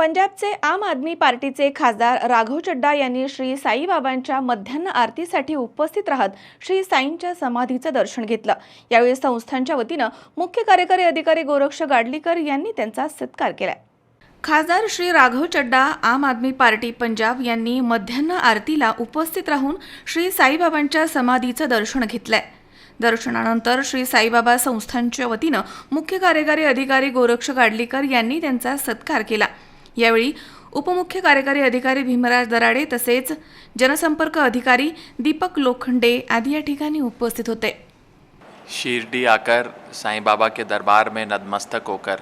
पंजाबचे आम आदमी पार्टीचे खासदार राघव चड्डा यांनी श्री साईबाबांच्या मध्यान्ह आरतीसाठी उपस्थित राहत श्री साईंच्या समाधीचं दर्शन घेतलं. यावेळी संस्थांच्या वतीनं मुख्य कार्यकारी अधिकारी गोरक्ष गाडलीकर यांनी त्यांचा सत्कार केला. खासदार श्री राघव चड्डा आम आदमी पार्टी पंजाब यांनी मध्यान्ह आरतीला उपस्थित राहून श्री साईबाबांच्या समाधीचं दर्शन घेतलंय. दर्शनानंतर श्री साईबाबा संस्थांच्या वतीनं मुख्य कार्यकारी अधिकारी गोरक्ष गाडलीकर यांनी त्यांचा सत्कार केला. यावेळी उपमुख्य कार्यकारी अधिकारी भीमराज दराडे तसेच जनसंपर्क अधिकारी दीपक लोखंडे आदी या ठिकाणी उपस्थित होते. शिरडी आकर साईं बाबा के दरबार में नतमस्तक होकर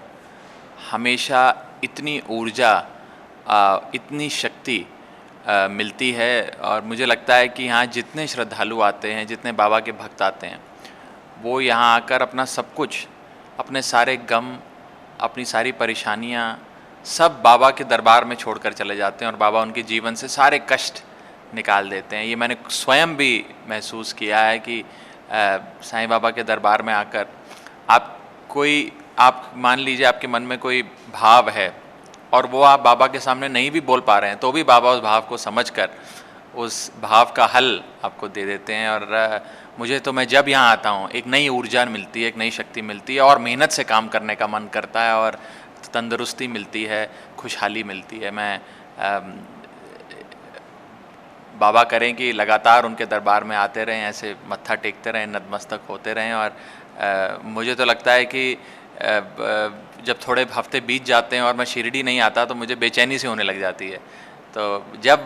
हमेशा इतनी ऊर्जा इतनी शक्ति मिलती है और मुझे लगता है कि यहाँ जितने श्रद्धालु आते हैं, जितने बाबा के भक्त आते हैं, वो यहाँ आकर अपना सब कुछ, अपने सारे गम, अपनी सारी परेशानियाँ सब बाबा के दरबार में छोड़कर चले जाते हैं और बाबा उनके जीवन से सारे कष्ट निकाल देते हैं। ये मैंने स्वयं भी महसूस किया है कि साईं बाबा के दरबार में आकर आप कोई, आप मान लीजिए आपके मन में कोई भाव है और वो आप बाबा के सामने नहीं भी बोल पा रहे हैं तो भी बाबा उस भाव को समझ कर उस भाव का हल आपको दे देते हैं। और मुझे तो मैं जब यहाँ आता हूँ, एक नई ऊर्जा मिलती है, एक नई शक्ति मिलती है और मेहनत से काम करने का मन करता है और तंदुरुस्ती मिलती है खुशहाली मिलती है। मैं बाबा करें कि लगातार उनके दरबार में आते रहें ऐसे मत्था टेकते रहें नतमस्तक होते रहें और अ, मुझे तो लगता है कि ब- जब थोड़े हफ़्ते बीत जाते हैं और मैं शिरडी नहीं आता तो मुझे बेचैनी से होने लग जाती है। तो जब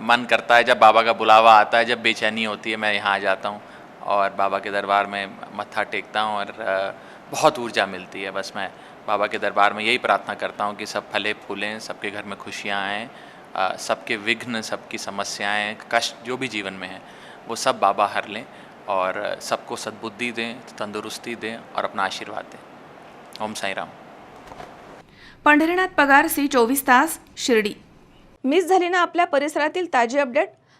मन करता है जब बाबा का बुलावा आता है जब बेचैनी होती है मैं यहाँ आ जाता हूँ और बाबा के दरबार में मत्था टेकता हूँ और अ, बहुत ऊर्जा मिलती है। बस मैं बाबा के दरबार में यही प्रार्थना करता हूँ कि सब फले फूलें सबके घर में खुशियाँ आएँ सबके विघ्न सबकी समस्याएँ कष्ट जो भी जीवन में है वो सब बाबा हर लें और सबको सद्बुद्धि दें तंदुरुस्ती दें और अपना आशीर्वाद दें। ओम साई राम। पंढरीनाथ पगार सी चोवीस तास शिर्डी। मिस झाली ना आपल्या परिसरातील ताजी अपडेट?